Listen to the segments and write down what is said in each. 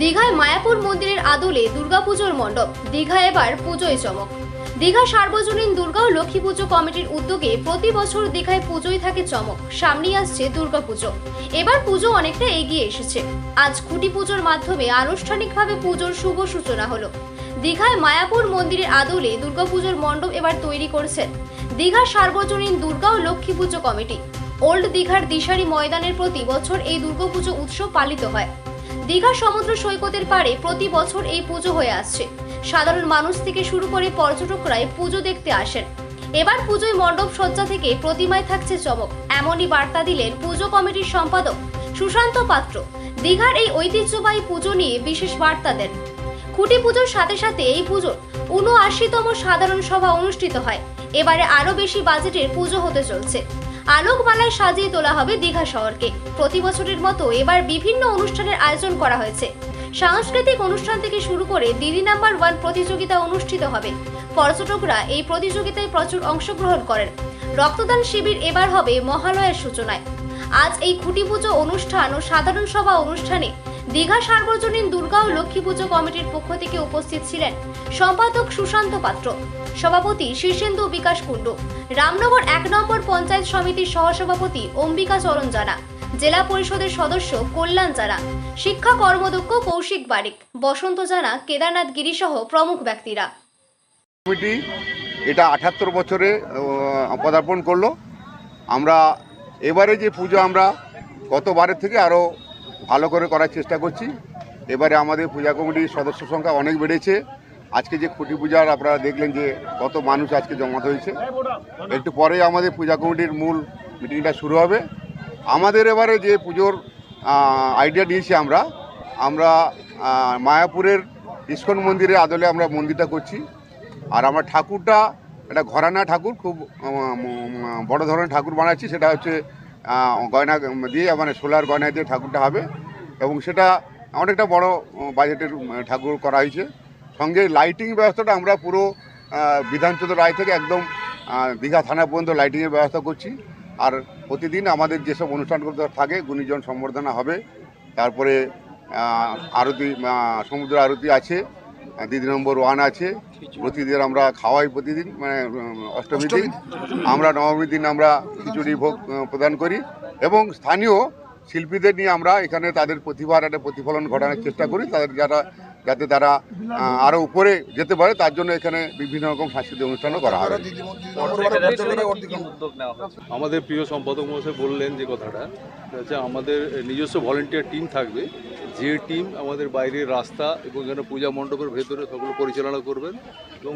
দীঘায় মায়াপুর মন্দিরের আদলে দুর্গাপুজোর মণ্ডপ। দীঘা এবার পুজোয় চমক। দীঘা সার্বজনীন দুর্গা ও লক্ষ্মী পুজো কমিটির উদ্যোগে প্রতি বছর দীঘায় পুজোয় থাকে চমক। সামনেই আসছে দুর্গাপুজো। এবার পুজো অনেকটা এগিয়ে এসেছে। আজ খুঁটি পুজোর মাধ্যমে আনুষ্ঠানিকভাবে পুজোর শুভ সূচনা হলো। দীঘায় মায়াপুর মন্দিরের আদলে দুর্গাপুজোর মণ্ডপ এবার তৈরি করছেন। দীঘা সার্বজনীন দুর্গা ও লক্ষ্মী পুজো কমিটি। ওল্ড দীঘার দিশারি ময়দানের প্রতি বছর এই দুর্গাপুজো উৎসব পালিত হয়। দীঘা সমুদ্র সৈকতের পাড়ে প্রতি বছর এই পুজো হয়ে আসছে। সাধারণ মানুষ থেকে শুরু করে পর্যটকরা এই পুজো দেখতে আসেন। এবার পুজোয় মণ্ডপ সজ্জা থেকে প্রতিমায় থাকছে চমক। এমনই বার্তা দিলেন পুজো কমিটির সম্পাদক সুশান্ত পাত্র। দীঘার এই ঐতিহ্যবাহী পুজো নিয়ে বিশেষ বার্তা দেন। খুঁটি পুজোর সাথে সাথে এই পুজোর উনআশিতম সাধারণ সভা অনুষ্ঠিত হয়। এবারে আরও বেশি বাজেটের পুজো হতে চলছে। আলোকমালায় সাজিয়ে তোলা হবে দীঘা শহরকে। প্রতি বছরের মতো এবার বিভিন্ন অনুষ্ঠানের আয়োজন করা হয়েছে। সাংস্কৃতিক অনুষ্ঠান থেকে শুরু করে দিদি নাম্বার ওয়ান প্রতিযোগিতা অনুষ্ঠিত হবে। পর্যটকরা এই প্রতিযোগিতায় প্রচুর অংশগ্রহণ করেন। রক্তদান শিবির এবার হবে মহালয়ের সূচনায়। আজ এই খুঁটি পুজো অনুষ্ঠান ও সাধারণ সভা অনুষ্ঠানে দীঘা সার্বজনীন দুর্গা ও লক্ষ্মী পুজো কমিটির পক্ষ থেকে উপস্থিত ছিলেন সম্পাদক সুশান্ত পাত্র, সভাপতি শীর্ষেন্দু বিকাশ কুণ্ডু, রামনগর এক নম্বর পঞ্চায়েত সমিতির সহসভাপতি অম্বিকা চরণ জানা জেলা পরিষদের সদস্য কল্যাণ জানা শিক্ষা কর্মদক্ষ কৌশিক বারিক, বসন্ত জানা, কেদারনাথ গিরিসহ প্রমুখ ব্যক্তিরা। কমিটি এটা আঠাত্তর বছরে পদার্পণ করল। আমরা এবারে যে পুজো আমরা গতবারের থেকে আরও ভালো করে করার চেষ্টা করছি। এবারে আমাদের পূজা কমিটির সদস্য সংখ্যা অনেক বেড়েছে। আজকে যে খুঁটি পূজার আপনারা দেখলেন যে কত মানুষ আজকে জমাত হয়েছে। একটু পরে আমাদের পূজা কমিটির মূল মিটিংটা শুরু হবে। আমাদের এবারে যে পুজোর আইডিয়া নিয়েছি আমরা আমরা মায়াপুরের ইস্কন মন্দিরের আদলে আমরা মন্দিরটা করছি। আর আমার ঠাকুরটা একটা ঘরানা ঠাকুর, খুব বড় ধরনের ঠাকুর বানাচ্ছি। সেটা হচ্ছে গয়না দিয়ে মানে সোলার গয়না দিয়ে ঠাকুরটা হবে। এবং সেটা অনেকটা বড় বাজেটের ঠাকুর করা হয়েছে। সঙ্গে লাইটিং ব্যবস্থাটা আমরা পুরো বিধানচন্দ্র রায় থেকে একদম দীঘা থানা পর্যন্ত লাইটিংয়ের ব্যবস্থা করছি। আর প্রতিদিন আমাদের যেসব অনুষ্ঠানগুলো থাকে, গুণীজন সম্বর্ধনা হবে। তারপরে আরতি সমুদ্র আরতি আছে। দিদি নম্বর ওয়ান আছে। প্রতিদিন আমরা খাওয়াই প্রতিদিন মানে অষ্টমীর অষ্টমী দিন। আমরা নবমীর দিন আমরা খিচুড়ি ভোগ প্রদান করি এবং স্থানীয় শিল্পীদের নিয়ে আমরা এখানে তাদের প্রতিভার একটা প্রতিফলন ঘটানোর চেষ্টা করি। তাদের যারা যাতে তারা আহ, আরও উপরে যেতে পারে তার জন্য এখানে বিভিন্ন রকম সাংস্কৃতিক অনুষ্ঠানও করা হবে। আমাদের প্রিয় সম্পাদক মহাশয় বললেন যে কথাটা হচ্ছে আমাদের নিজস্ব ভলেন্টিয়ার টিম থাকবে। যে টিম আমাদের বাইরের রাস্তা এবং এখানে পূজা মণ্ডপের ভেতরে সেগুলো পরিচালনা করবেন এবং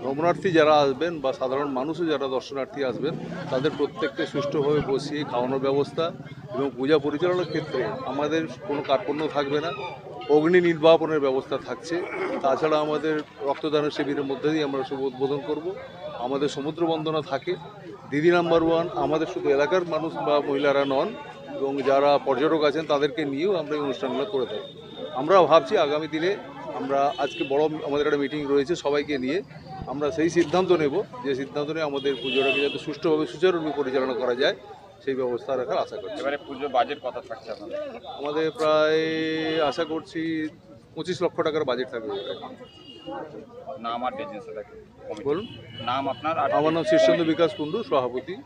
ভ্রমণার্থী যারা আসবেন বা সাধারণ মানুষও যারা দর্শনার্থী আসবেন তাদের প্রত্যেককে সুষ্ঠুভাবে বসিয়ে খাওয়ানোর ব্যবস্থা এবং পূজা পরিচালনার ক্ষেত্রে আমাদের কোনো কার্পণ্য থাকবে না। অগ্নি নির্বাপনের ব্যবস্থা থাকছে। তাছাড়া আমাদের রক্তদানের শিবিরের মধ্যে দিয়ে আমরা শুভ উদ্বোধন করব। আমাদের সমুদ্র বন্দনা থাকে। দিদি নাম্বার ওয়ান, আমাদের শুধু এলাকার মানুষ বা মহিলারা নন, এবং যারা পর্যটক আছেন তাদেরকে নিয়েও আমরা এই অনুষ্ঠানগুলো করে থাকি। আমরা ভাবছি আগামী দিনে আমরা আজকে বড় আমাদের একটা মিটিং রয়েছে সবাইকে নিয়ে। আমরা সেই সিদ্ধান্ত নেব। যে সিদ্ধান্ত নিয়ে আমাদের পুজোটাকে যাতে সুষ্ঠুভাবে সুচারুরূপে পরিচালনা করা যায়। সেই ব্যবস্থা রাখার আশা করছি। এবারে পুজো বাজেট কথা থাকছে আপনাদের? আমাদের প্রায় আশা করছি পঁচিশ লক্ষ টাকার বাজেট থাকবে। নাম আর বলুন। নাম আপনার আমার নাম শীর্ষেন্দু বিকাশ কুণ্ডু সভাপতি।